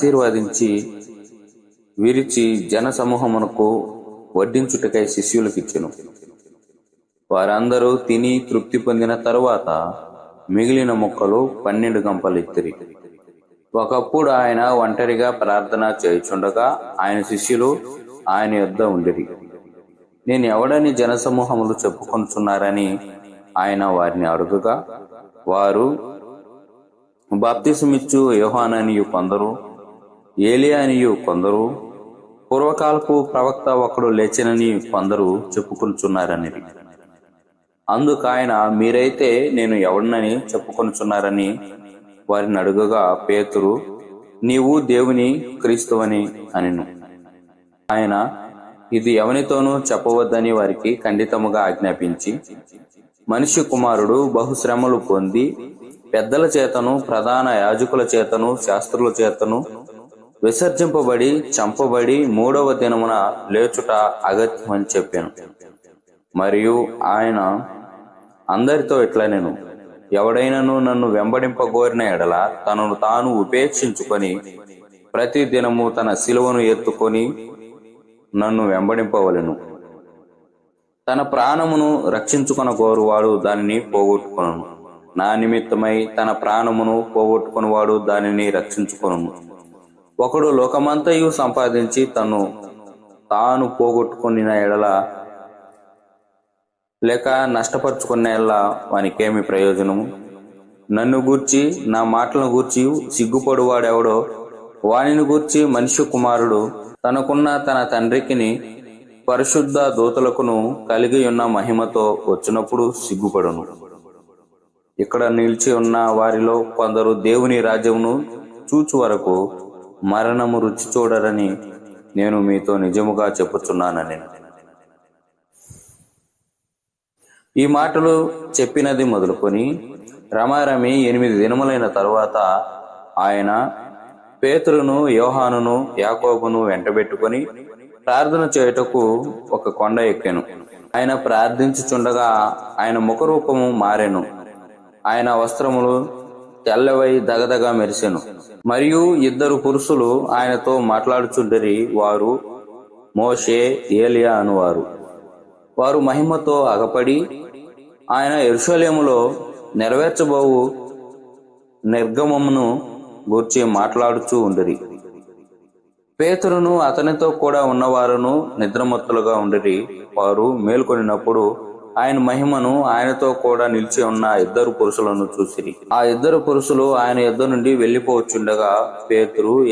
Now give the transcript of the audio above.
ఆశీర్వదించి విరిచి జనసమూహమునకు వడ్డించుటకై శిష్యులకిచ్చెను. వారందరూ తిని తృప్తి పొందిన తరువాత మిగిలిన ముక్కలు పన్నెండు గంపలెత్తిరి. ఒకప్పుడు ఆయన ఒంటరిగా ప్రార్థన చేయుచుండగా ఆయన శిష్యులు ఆయన యొద్ద ఉండిరి. నేను ఎవడని జనసమూహములు చెప్పుకొనుచున్నారని ఆయన వారిని అడుగుగా వారు బాప్తిసమిచ్చు యోహానని కొందరు ఏలియా అనియు కొందరు పూర్వకాలపు ప్రవక్త ఒకడు లేచినని కొందరు చెప్పుకొనుచున్నారని అందుకు ఆయన మీరైతే నేను ఎవడినని చెప్పుకొనుచున్నారని వారిని అడుగగా పేతురు నీవు దేవుని క్రీస్తువని అనిను. ఆయన ఇది ఎవనితోనూ చెప్పవద్దని వారికి ఖండితముగా ఆజ్ఞాపించి మనిషి కుమారుడు బహుశ్రమలు పొంది పెద్దల చేతను ప్రధాన యాజకుల చేతను శాస్త్రుల చేతను విసర్జింపబడి చంపబడి మూడవ దినమున లేచుట అగత్యమని చెప్పాను. మరియు ఆయన అందరితో ఇట్లా నేను ఎవడైనను నన్ను వెంబడింపగోరిన ఎడల తనను తాను ఉపేక్షించుకొని ప్రతి దినము తన శిలువను ఎత్తుకొని నన్ను వెంబడింపవలెను. తన ప్రాణమును రక్షించుకొన గోరువాడు దానిని పోగొట్టుకొను నా నిమిత్తమై తన ప్రాణమును పోగొట్టుకునివాడు దానిని రక్షించుకొను ఒకడు లోకమంతయు సంపాదించి తను తాను పోగొట్టుకున్న ఎడల లేక నష్టపరుచుకున్న ఎడల వానికేమి ప్రయోజనము? నన్ను గూర్చి నా మాటలను గూర్చి సిగ్గుపడువాడెవడో? వానిని గూర్చి మనిషి కుమారుడు తనకున్న తన తండ్రికిని పరిశుద్ధ దూతలకును కలిగి ఉన్న మహిమతో వచ్చినప్పుడు సిగ్గుపడును. ఇక్కడ నిలిచి ఉన్న వారిలో కొందరు దేవుని రాజ్యమును చూచు వరకు మరణము రుచి చూడరని నేను మీతో నిజముగా చెప్పుచున్నానని. ఈ మాటలు చెప్పినది మొదలుకొని రమారమి ఎనిమిది దినములైన తరువాత ఆయన పేతురును యోహానును యాకోబును వెంటబెట్టుకొని ప్రార్థన చేయుటకు ఒక కొండ ఎక్కాను. ఆయన ప్రార్థించుచుండగా ఆయన ముఖరూపము మారెను. ఆయన వస్త్రములు తెల్లవై దగదగా మెరిసెను. మరియు ఇద్దరు పురుషులు ఆయనతో మాట్లాడుచుండరి వారు మోషే ఏలియా అనువారు. వారు మహిమతో అగపడి ఆయన ఎరుషలేములో నెరవేర్చబోవు నిర్గమమును గూర్చి మాట్లాడుచూ ఉండిరి. పేతురును అతనితో కూడా ఉన్నవారును నిద్రమత్తులుగా ఉండిరి. వారు మేల్కొనినప్పుడు ఆయన మహిమను ఆయనతో కూడా నిలిచి ఉన్న ఇద్దరు పురుషులను చూసిరి. ఆ ఇద్దరు పురుషులు ఆయన యుద్ధ నుండి వెళ్ళిపోవచ్చుండగా పేతురు